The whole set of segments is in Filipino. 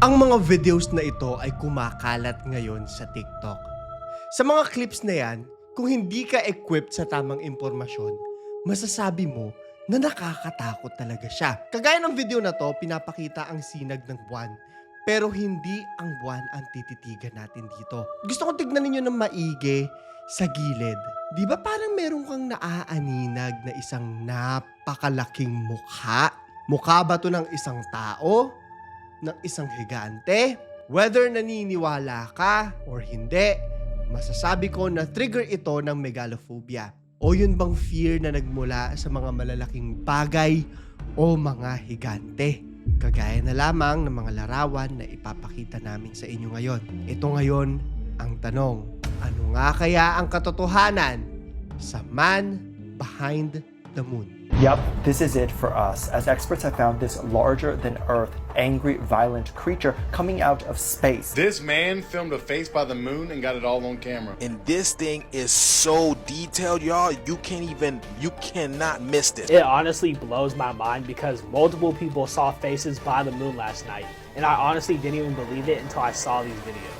Ang mga videos na ito ay kumakalat ngayon sa TikTok. Sa mga clips na yan, kung hindi ka equipped sa tamang impormasyon, masasabi mo na nakakatakot talaga siya. Kagaya ng video na to, pinapakita ang sinag ng buwan. Pero hindi ang buwan ang tititigan natin dito. Gusto kong tignan ninyo ng maigi sa gilid. Di ba parang meron kang naaaninag na isang napakalaking mukha? Mukha ba to ng isang tao? Ng isang higante? Whether naniniwala ka or hindi, masasabi ko na trigger ito ng megalophobia. O yun bang fear na nagmula sa mga malalaking bagay o mga higante? Kagaya na lamang ng mga larawan na ipapakita namin sa inyo ngayon. Ito ngayon ang tanong, ano nga kaya ang katotohanan sa man behind the moon? Yep, this is it for us, as experts have found this larger than Earth, angry, violent creature coming out of space. This man filmed a face by the moon and got it all on camera. And this thing is so detailed, y'all. You can't even, you cannot miss this. It honestly blows my mind because multiple people saw faces by the moon last night, and I honestly didn't even believe it until I saw these videos.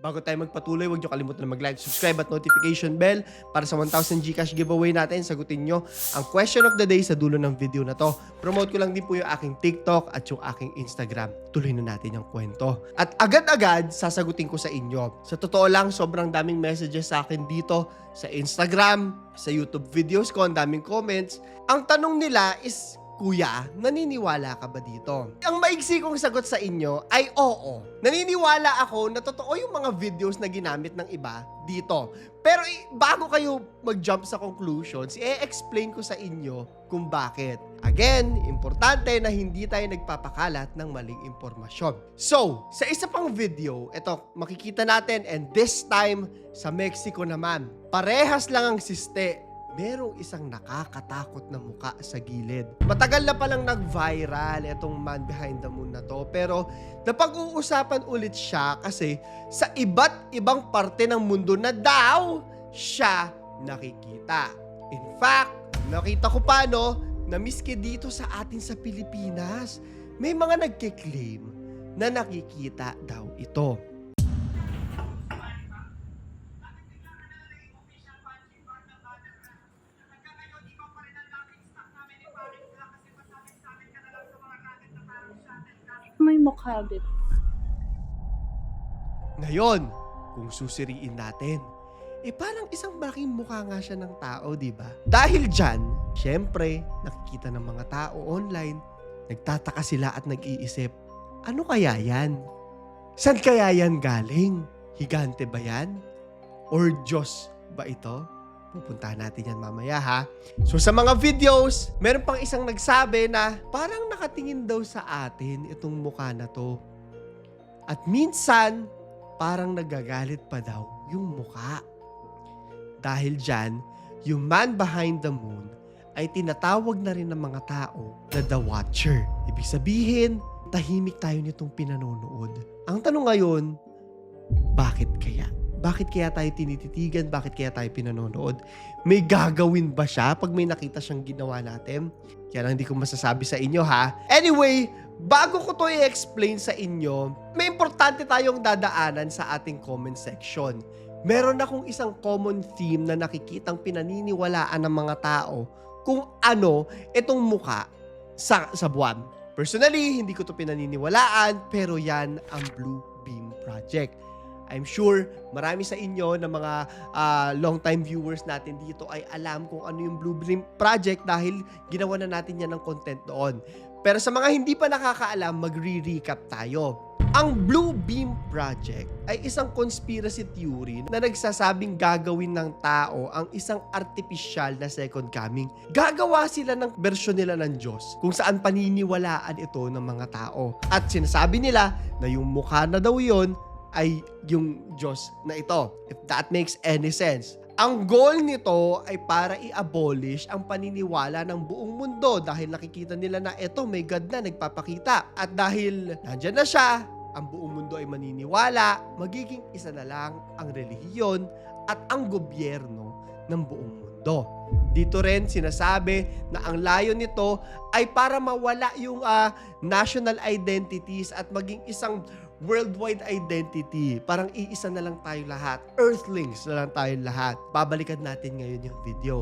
Bago tayo magpatuloy, huwag niyo kalimutan na mag-like, subscribe at notification bell para sa 1,000 Gcash giveaway natin. Sagutin niyo ang question of the day sa dulo ng video na to. Promote ko lang din po yung aking TikTok at yung aking Instagram. Tuloy na natin yung kwento. At agad-agad, sasagutin ko sa inyo. Sa totoo lang, sobrang daming messages sa akin dito sa Instagram, sa YouTube videos ko, ang daming comments. Ang tanong nila is, Kuya, naniniwala ka ba dito? Ang maigsi kong sagot sa inyo ay oo. Naniniwala ako na totoo yung mga videos na ginamit ng iba dito. Pero bago kayo mag-jump sa conclusions, i-explain ko sa inyo kung bakit. Again, importante na hindi tayo nagpapakalat ng maling impormasyon. So, sa isa pang video, ito, makikita natin and this time sa Mexico naman. Parehas lang ang siste merong isang nakakatakot na muka sa gilid. Matagal na palang nag-viral itong Man Behind the Moon na to, pero napag-uusapan ulit siya kasi sa iba't ibang parte ng mundo na daw siya nakikita. In fact, nakita ko pa no, na miski dito sa atin sa Pilipinas, may mga nagkiklaim na nakikita daw ito. May mukhabit. Ngayon, kung susiriin natin, eh parang isang malaking mukha nga siya ng tao, di ba? Dahil dyan, syempre, nakikita ng mga tao online, nagtataka sila at nag-iisip, ano kaya yan? San kaya yan galing? Higante ba yan? Or Diyos ba ito? Pupuntahan natin yan mamaya ha. So sa mga videos, meron pang isang nagsabi na parang nakatingin daw sa atin itong mukha na to. At minsan, parang nagagalit pa daw yung mukha. Dahil dyan, yung man behind the moon ay tinatawag na rin ng mga tao na The Watcher. Ibig sabihin, tahimik tayo nitong pinanonood. Ang tanong ngayon, bakit kaya? Bakit kaya tayo tinititigan? Bakit kaya tayo pinanonood? May gagawin ba siya pag may nakita siyang ginawa natin? Kaya lang hindi ko masasabi sa inyo ha. Anyway, bago ko to i-explain sa inyo, may importante tayong dadaanan sa ating comment section. Meron akong isang common theme na nakikitang pinaniniwalaan ng mga tao kung ano itong muka sa, sa buwan. Personally, hindi ko to pinaniniwalaan pero yan ang Blue Beam Project. I'm sure marami sa inyo na mga ah, long-time viewers natin dito ay alam kung ano yung Blue Beam Project dahil ginawa na natin yan ng content doon. Pero sa mga hindi pa nakakaalam, magre-recap tayo. Ang Blue Beam Project ay isang conspiracy theory na nagsasabing gagawin ng tao ang isang artificial na second coming. Gagawa sila ng version nila ng Diyos kung saan paniniwalaan ito ng mga tao. At sinasabi nila na yung mukha na daw yon ay yung Diyos na ito. If that makes any sense. Ang goal nito ay para i-abolish ang paniniwala ng buong mundo dahil nakikita nila na eto may God na nagpapakita. At dahil nandyan na siya, ang buong mundo ay maniniwala, magiging isa na lang ang relihiyon at ang gobyerno ng buong mundo. Dito rin sinasabi na ang layo nito ay para mawala yung ah, national identities at maging isang worldwide identity. Parang iisa na lang tayo lahat. Earthlings na lang tayo lahat. Babalikan natin ngayon yung video.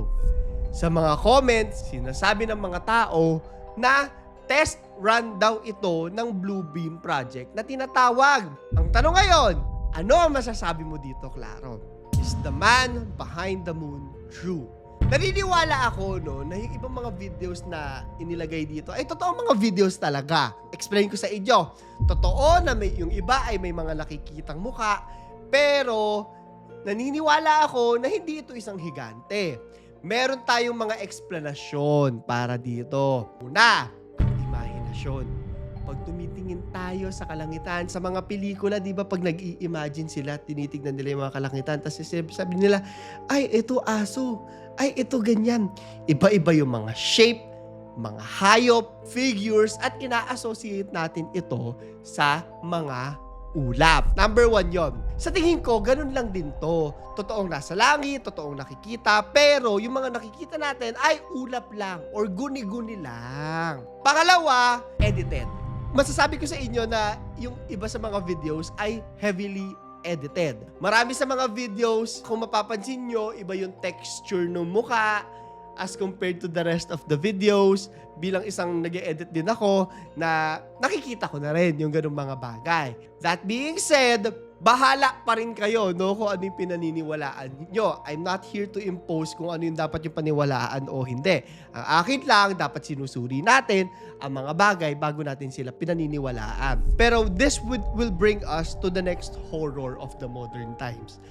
Sa mga comments, sinasabi ng mga tao na test run daw ito ng Blue Beam Project na tinatawag. Ang tanong ngayon, ano ang masasabi mo dito, Claro? Is the man behind the moon true? Naniniwala ako no na yung ibang mga videos na inilagay dito ay totoo mga videos talaga. Explain ko sa inyo. Totoo na may yung iba ay may mga nakikitang muka pero naniniwala ako na hindi ito isang higante. Meron tayong mga eksplanasyon para dito. Una, imahinasyon. Pag tumitingin tayo sa kalangitan, sa mga pelikula, di ba pag nag-i-imagine sila, tinitignan nila yung mga kalangitan, tapos sabi, nila, ay, ito aso, ay, ito ganyan. Iba-iba yung mga shape, mga hayop, figures, at ina-associate natin ito sa mga ulap. Number one yon. Sa tingin ko, ganun lang din to. Totoong nasa langit, totoong nakikita, pero yung mga nakikita natin ay ulap lang or guni-guni lang. Pangalawa, edited. Masasabi ko sa inyo na yung iba sa mga videos ay heavily edited. Marami sa mga videos, kung mapapansin nyo, iba yung texture ng mukha, as compared to the rest of the videos, bilang isang nag edit din ako, na nakikita ko na rin yung ganung mga bagay. That being said, bahala pa rin kayo no, kung ano yung pinaniniwalaan nyo. I'm not here to impose kung ano yung dapat yung paniwalaan o hindi. Ang akin lang, dapat sinusuri natin ang mga bagay bago natin sila pinaniniwalaan. Pero this would, will bring us to the next horror of the modern times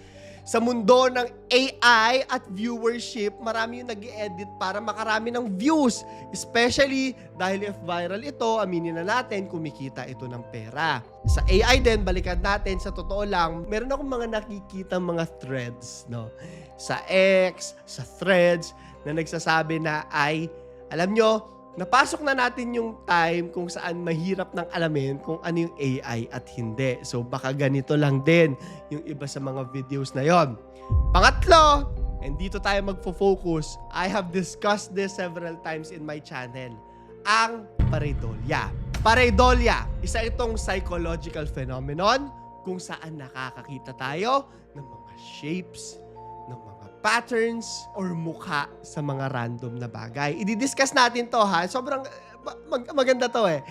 sa mundo ng AI at viewership, marami yung nag edit para makarami ng views. Especially dahil if viral ito, aminin na natin, kumikita ito ng pera. Sa AI din, balikan natin, sa totoo lang, meron akong mga nakikita mga threads, no? Sa X, sa threads, na nagsasabi na ay, alam nyo, napasok na natin yung time kung saan mahirap nang alamin kung ano yung AI at hindi. So baka ganito lang din yung iba sa mga videos na yon. Pangatlo, and dito tayo magfo-focus, I have discussed this several times in my channel, ang pareidolia. Pareidolia, isa itong psychological phenomenon kung saan nakakakita tayo ng mga shapes, ng patterns or mukha sa mga random na bagay. I-discuss natin to ha. Sobrang mag- maganda to eh.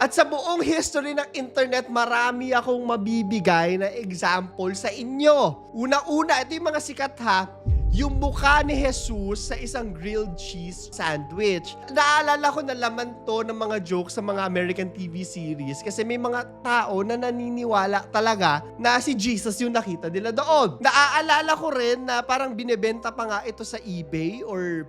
At sa buong history ng internet, marami akong mabibigay na example sa inyo. Una-una, ito yung mga sikat ha. Yung mukha ni Jesus sa isang grilled cheese sandwich. Naalala ko na laman to ng mga jokes sa mga American TV series kasi may mga tao na naniniwala talaga na si Jesus yung nakita nila doon. Naaalala ko rin na parang binebenta pa nga ito sa eBay or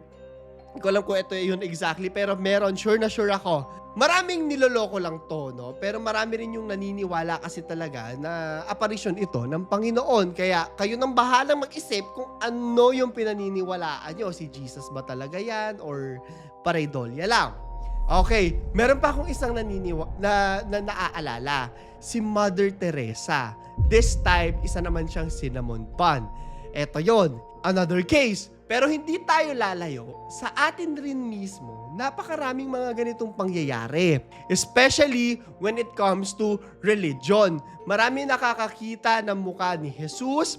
hindi ko alam kung ito yun exactly, pero meron, sure na sure ako. Maraming niloloko lang to, no? Pero marami rin yung naniniwala kasi talaga na apparition ito ng Panginoon. Kaya kayo nang bahalang mag-isip kung ano yung pinaniniwalaan nyo. Si Jesus ba talaga yan? Or pareidolya lang? Okay, meron pa akong isang naniniwa na, na naaalala. Si Mother Teresa. This time, isa naman siyang cinnamon bun. Eto yon, another case. Pero hindi tayo lalayo. Sa atin rin mismo, napakaraming mga ganitong pangyayari. Especially when it comes to religion. Marami nakakakita ng mukha ni Jesus,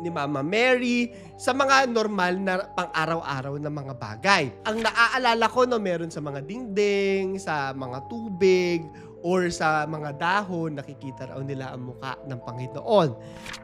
ni Mama Mary, sa mga normal na pang-araw-araw na mga bagay. Ang naaalala ko no, meron sa mga dingding, sa mga tubig, or sa mga dahon, nakikita raw nila ang mukha ng Panginoon.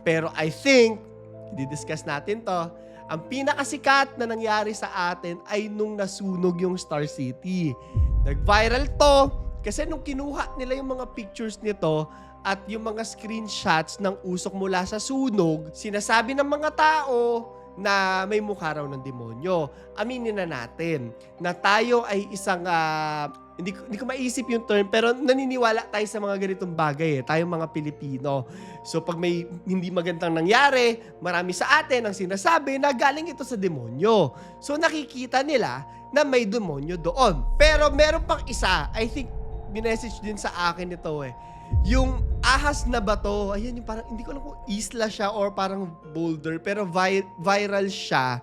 Pero I think, di-discuss natin to, ang pinakasikat na nangyari sa atin ay nung nasunog yung Star City. Nag-viral to kasi nung kinuha nila yung mga pictures nito at yung mga screenshots ng usok mula sa sunog, sinasabi ng mga tao na may mukha raw ng demonyo. Aminin na natin na tayo ay isang, ah, hindi, hindi ko maisip yung term, pero naniniwala tayo sa mga ganitong bagay eh, tayong mga Pilipino. So pag may hindi magandang nangyari, marami sa atin ang sinasabi na galing ito sa demonyo. So nakikita nila na may demonyo doon. Pero meron pang isa, I think, minessage din sa akin ito eh. yung ahas na bato, ayan yung parang, hindi ko alam kung isla siya or parang boulder, pero vi- viral siya.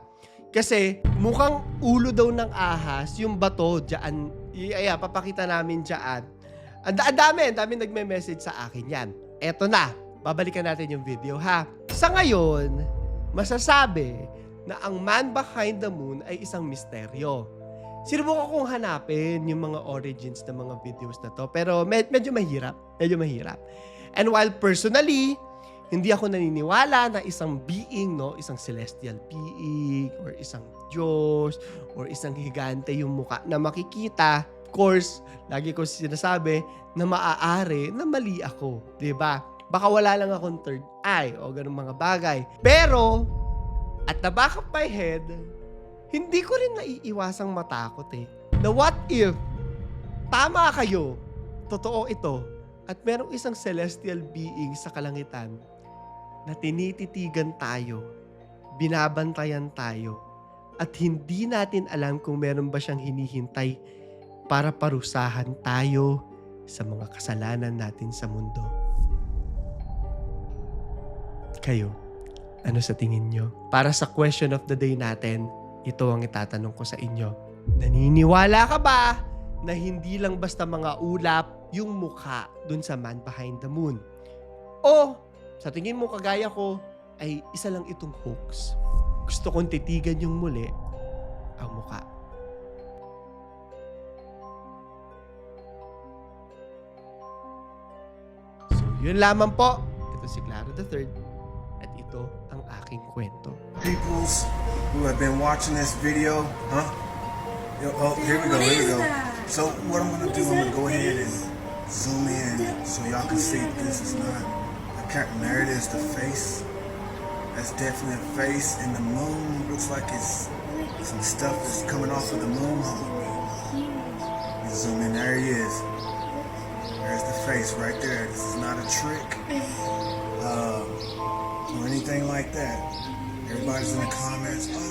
Kasi mukhang ulo daw ng ahas, yung bato dyan. Ayan, papakita namin dyan. Ang da- dami, ang dami nagme-message sa akin yan. Eto na, babalikan natin yung video ha. Sa ngayon, masasabi na ang man behind the moon ay isang misteryo. Sinubukan kong hanapin yung mga origins ng mga videos na to. Pero med- medyo mahirap. Medyo mahirap. And while personally, hindi ako naniniwala na isang being, no, isang celestial being, or isang Diyos, or isang higante yung muka na makikita, of course, lagi ko sinasabi na maaari na mali ako. 'di ba? Baka wala lang akong third eye o ganung mga bagay. Pero, at the back of my head, hindi ko rin naiiwasang matakot eh. Na what if, tama kayo, totoo ito, at merong isang celestial being sa kalangitan na tinititigan tayo, binabantayan tayo, at hindi natin alam kung meron ba siyang hinihintay para parusahan tayo sa mga kasalanan natin sa mundo. Kayo, ano sa tingin nyo? Para sa question of the day natin, ito ang itatanong ko sa inyo. Naniniwala ka ba na hindi lang basta mga ulap yung mukha dun sa man behind the moon? O sa tingin mo kagaya ko ay isa lang itong hoax? Gusto kong titigan yung muli ang mukha. So, yun lamang po. Ito si Claro Third at ito ang aking kwento. peoples who have been watching this video, huh? Yo, oh, here we go, here we go. So what I'm gonna do, I'm gonna go ahead and zoom in so y'all can see this is not cat. There it is, the face. That's definitely a face, and the moon looks like it's some stuff that's coming off of the moon. Zoom in, there he is. There's the face right there. This is not a trick. Uh, or anything like that. Everybody's in the comments, oh,